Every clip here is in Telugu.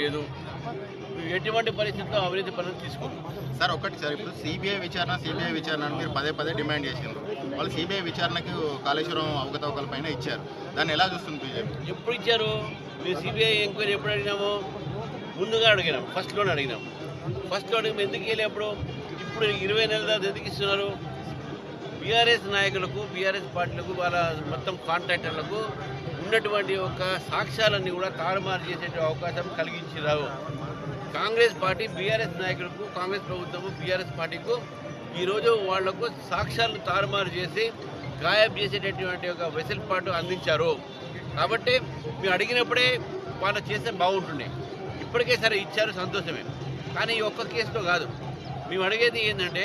లేదు. ఎటువంటి పరిస్థితుల్లో అవినీతి పనులు తీసుకోరు. సార్ ఒకటి సార్ ఇప్పుడు సిబిఐ విచారణ సిబిఐ విచారణ అని మీరు పదే పదే డిమాండ్ చేసిండ్రు. వాళ్ళు సిబిఐ విచారణకి కాళేశ్వరం అవకతవకల పైన ఇచ్చారు. దాన్ని ఎలా చూస్తుంది బీజేపీ? ఎప్పుడు ఇచ్చారు? మీరు సిబిఐ ఎంక్వైరీ ఎప్పుడు అడిగినాము? ముందుగా అడిగినాం ఫస్ట్లోనే అడిగినాం ఫస్ట్లో అడిగి ఎందుకు వెళ్ళి అప్పుడు ఇప్పుడు ఇరవై నెలల తర్వాత ఎందుకు ఇస్తున్నారు? బీఆర్ఎస్ నాయకులకు బీఆర్ఎస్ పార్టీలకు వాళ్ళ మొత్తం కాంట్రాక్టర్లకు ఉన్నటువంటి ఒక సాక్ష్యాలన్నీ కూడా తారుమారు చేసే అవకాశం కలిగించిరావు కాంగ్రెస్ పార్టీ బీఆర్ఎస్ నాయకులకు కాంగ్రెస్ ప్రభుత్వము బీఆర్ఎస్ పార్టీకు ఈరోజు వాళ్ళకు సాక్ష్యాలను తారుమారు చేసి గాయం చేసేటటువంటి ఒక వెసులుబాటు అందించారు. కాబట్టి మేము అడిగినప్పుడే వాళ్ళు చేస్తే బాగుంటుండే. ఇప్పటికే సరే ఇచ్చారు సంతోషమే. కానీ ఈ ఒక్క కేసులో కాదు. మేము అడిగేది ఏంటంటే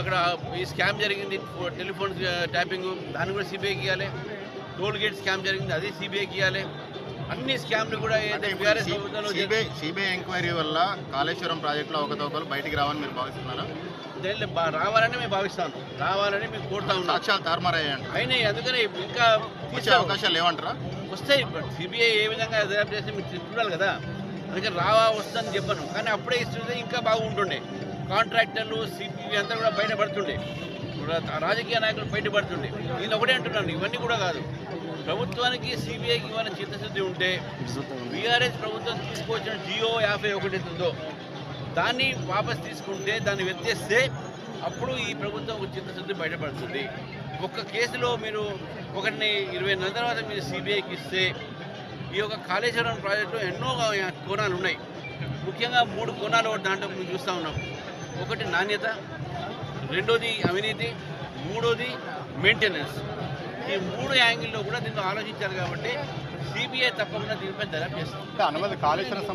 అక్కడ ఈ స్కామ్ జరిగింది టెలిఫోన్ ట్యాపింగ్ దాన్ని కూడా సిబిఐకి ఇవ్వాలి. టోల్ గేట్ స్కామ్ జరిగింది. అది సిబిఐకి ఇవ్వాలి అన్ని స్కామ్లు కూడా సిబిఐ సిబిఐ ఎంక్వైరీ వల్ల కాళేశ్వరం ప్రాజెక్టులో అవకతవకలు బయటికి రావని మీరు భావిస్తున్నారా? రావాలని మేము భావిస్తాం రావాలని మేము కోరుతా ఉన్నాం. సాక్ష్యాలు తారుమారయ్యాయంట అయినాయి. అందుకనే ఇంకా వచ్చే తీసాం. అవకాశాలు లేవంటారా? వస్తాయి. సిబిఐ ఏ విధంగా దర్యాప్తు చేసి మీరు చూడాలి కదా. అందుకని రావా వస్తుందని చెప్పను. కానీ అప్పుడే ఇస్తుంటే ఇంకా బాగుంటుండే. కాంట్రాక్టర్లు సిబిఐ అంతా కూడా బయటపడుతుండే. రాజకీయ నాయకులు బయటపడుతుండే. నేను ఒకటే అంటున్నాను. ఇవన్నీ కూడా కాదు. ప్రభుత్వానికి సిబిఐకి ఇవ్వాలని చిత్తశుద్ధి ఉంటే బీఆర్ఎస్ ప్రభుత్వం తీసుకొచ్చిన జియో యాభై ఒకటి ఉందో దాన్ని వాపస్ తీసుకుంటే దాన్ని వ్యతిరేస్తే అప్పుడు ఈ ప్రభుత్వం ఒక చిత్తశుద్ధి బయటపడుతుంది. ఒక్క కేసులో మీరు ఒకటిని ఇరవై నెలల తర్వాత మీరు సిబిఐకి ఇస్తే ఈ యొక్క కాళేశ్వరం ప్రాజెక్టులో ఎన్నో కోణాలు ఉన్నాయి. ముఖ్యంగా మూడు కోణాలు దాంట్లో మేము చూస్తూ ఉన్నాం. ఒకటి నాణ్యత రెండోది అవినీతి మూడోది మెయింటెనెన్స్ ఈ మూడు యాంగిల్లో కూడా దీన్ని ఆలోచించారు కాబట్టి సిబిఐ తప్పకుండా దీనిపై దర్యాప్తు చేస్తుంది అనుమతి కాళేశ్వరం